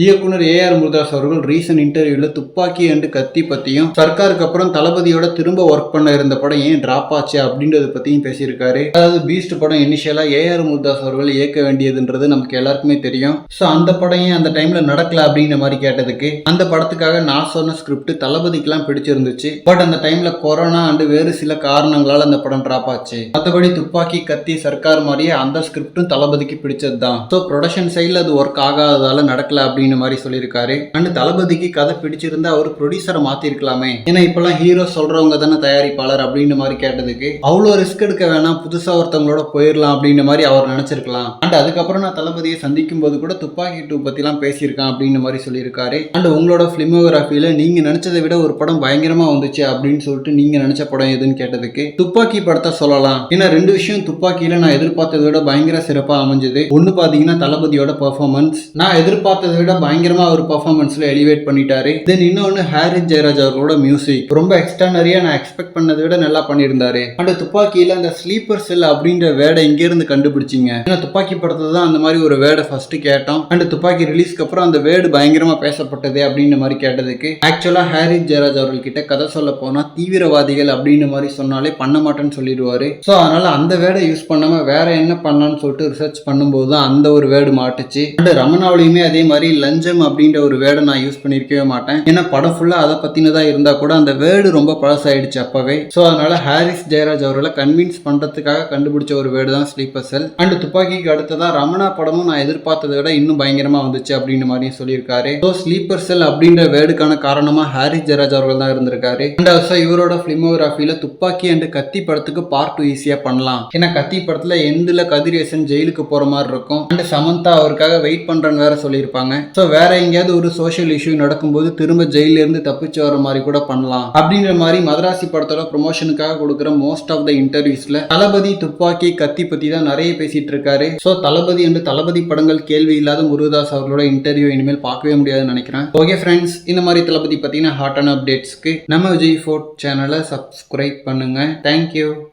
இயக்குனர் A R Murugadoss அவர்கள் recent இன்டர்வியூல துப்பாக்கி அண்டு கத்தி பத்தியும் சர்க்காருக்கு அப்புறம் தளபதியோட திரும்ப ஒர்க் பண்ண இருந்த படம் ஏன் டிராப் ஆச்சு அப்படின்றத பத்தியும் பேசியிருக்காரு. அதாவது பீஸ்ட் படம் இனிஷியலா ஏ ஆர் முருதாஸ் அவர்கள் இயக்க வேண்டியதுன்றது நமக்கு எல்லாருக்குமே தெரியும். ஸோ அந்த படம் ஏன் அந்த டைம்ல நடக்கல அப்படின்ற மாதிரி கேட்டதுக்கு அந்த படத்துக்காக நான் சொன்ன ஸ்கிரிப்ட் தளபதிக்கெல்லாம் பிடிச்சிருந்துச்சு. பட் அந்த டைம்ல கொரோனா அண்டு வேறு சில காரணங்களால அந்த படம் டிராப் ஆச்சு. மற்றபடி துப்பாக்கி கத்தி சர்க்கார் மாதிரியே அந்த ஸ்கிரிப்டும் தளபதிக்கு பிடிச்சது தான் ஸோ ப்ரொடக்ஷன் சைடில் அது ஒர்க் ஆகாததால நடக்கல அப்படின்னு மாதிரி சொல்லியிருக்காரு. அண்ட் தளபதிக்கு கதை பிடிச்சிருந்தா அவர் ப்ரொடியூசரை மாத்திருக்கலாமே. ஏன்னா இப்பெல்லாம் ஹீரோ சொல்றவங்க தானே தயாரிப்பாளர் அப்படின்னு மாதிரி கேட்டதுக்கு அவ்வளோ ரிஸ்க் எடுக்க வேணாம் புதுசா ஒருத்தவங்களோட போயிடலாம் அப்படின்னு மாதிரி அவர் நினைச்சிருக்கலாம். அண்ட் அதுக்கப்புறம் நான் தளபதியை சந்திக்கும் போது கூட துப்பாக்கி டூ பத்திலாம் பேசியிருக்கேன் அப்படின்னு மாதிரி சொல்லியிருக்காரு. அண்ட் உங்களோட பிலிமோகிராஃபியில நீங்க நினைச்சதை விட ஒரு படம் பயங்கரமா வந்துச்சு அப்படின்னு சொல்லிட்டு நீங்க நினைச்ச படம் எதுன்னு கேட்டதுக்கு துப்பாக்கி படத்தை சொல்லலாம். ஏன்னா ரெண்டு விஷயம் துப்பாக்கியில நான் எதிர்பார்த்ததை விட பயங்கர சிறப்பா அமைஞ்சது. ஒன்னு பாத்தீங்கன்னா தளபதியோட பர்ஃபார்மன்ஸ் நான் எதிர்பார்த்ததை விட பயங்கரமா அவர் பர்ஃபார்மன்ஸில் எலிவேட் பண்ணிட்டாரு. தென் இன்னொன்னு ஹாரிஸ் ஜெயராஜ் அவர்களோட மியூசிக் ரொம்ப எக்ஸ்டர்னரியாக நான் எக்ஸ்பெக்ட் பண்ணதை விட நல்லா பண்ணியிருந்தாரு. அண்ட் துப்பாக்கியில அந்த ஸ்லீப்பர் செல் அப்படின்ற வேர்டை இங்க இருந்து கண்டுபிடிச்சிங்க. ஏன்னா துப்பாக்கி படத்துல தான் அந்த மாதிரி ஒரு வேடை ஃபஸ்ட்டு கேட்டோம். அண்ட் துப்பாக்கி ரிலீஸ்க்கு அப்புறம் அந்த வேர்டு பயங்கரமாக பேசப்பட்டது அப்படின்ற மாதிரி கேட்டதுக்கு ஆக்சுவலாக ஹாரிஸ் ஜெயராஜ் அவர்கள்கிட்ட கதை சொல்ல போனால் தீவிரவாதிகள் அப்படின்ற மாதிரி சொன்னாலே பண்ண மாட்டேன்னு சொல்லிடுவாரு. ஸோ அதனால அந்த வேர்டை யூஸ் பண்ணாம வேற என்ன பண்ணான்னு சொல்லிட்டு ரிசர்ச் பண்ணும்போது தான் அந்த ஒரு வேர்டு மாட்டுச்சு. அண்ட் ரமணாவிலையுமே அதே மாதிரி லஞ்சம் அப்படின்ற ஒரு வேர்டை நான் யூஸ் பண்ணியிருக்கவே மாட்டேன். ஏன்னா படம் ஃபுல்லாக அதை பற்றினதாக இருந்தால் கூட அந்த வேர்டு ரொம்ப பழசாயிடுச்சு அப்போவே. ஸோ அதனால் ஹாரிஸ் ஜெயராஜ் அவர்களை கன்வின்ஸ் பண்ணுறதுக்காக கண்டுபிடிச்ச ஒரு வேர்டு தான் ஸ்லீப்பர் செல் அண்ட் துப்பாக்கிக்கு அடுத்ததா ரமணா படமும் நான் எதிர்பார்த்ததை விட இன்னும் பயங்கரமாக வந்துச்சு அப்படின்ற மாதிரியும் சொல்லியிருக்காரு. ஸோ ஸ்லீப்பர் செல் அப்படின்ற வேர்டுக்கான காரணமாக ஹாரிஸ் ஜெயராஜ் அவர்கள் தான் இருந்திருக்காரு. அண்ட் ஆல்சோ இவரோட ஃபிலிமோகிராஃபியில் துப்பாக்கி அண்ட் கத்தி படத்துக்கு பார்ட் டூ ஈஸியாக பண்ணலாம். ஏன்னா கத்தி படத்தில் எந்தில் கதிரேசன் ஜெயிலுக்கு போகிற மாதிரி இருக்கும். அண்ட் சமந்தா அவருக்காக வெயிட் பண்ணுறன்னு வேற சொல்லியிருப்பாங்க. ஸோ வேற எங்கேயாவது ஒரு சோஷியல் இஷ்யூ நடக்கும்போது திரும்ப ஜெயிலிருந்து தப்பிச்சு வர மாதிரி கூட பண்ணலாம். அப்படின்ற மாதிரி மதராசி படத்தோட ப்ரொமோஷனுக்காக கொடுக்குற மோஸ்ட் ஆஃப் த இன்டர்வியூஸ்ல தளபதி துப்பாக்கி கத்தி பத்தி தான் நிறைய பேசிட்டு இருக்காரு. ஸோ தளபதி என்று தளபதி படங்கள் கேள்வி இல்லாத முருகதாஸ் அவர்களோட இன்டர்வியூ இனிமேல் பார்க்கவே முடியாதுன்னு நினைக்கிறேன். ஓகே ஃப்ரெண்ட்ஸ் இந்த மாதிரி தளபதி பத்தின ஹாட்டான அப்டேட்ஸ்க்கு நம்ம விஜய் ஃபோர்ட் சேனலை சப்ஸ்கிரைப் பண்ணுங்க. Thank you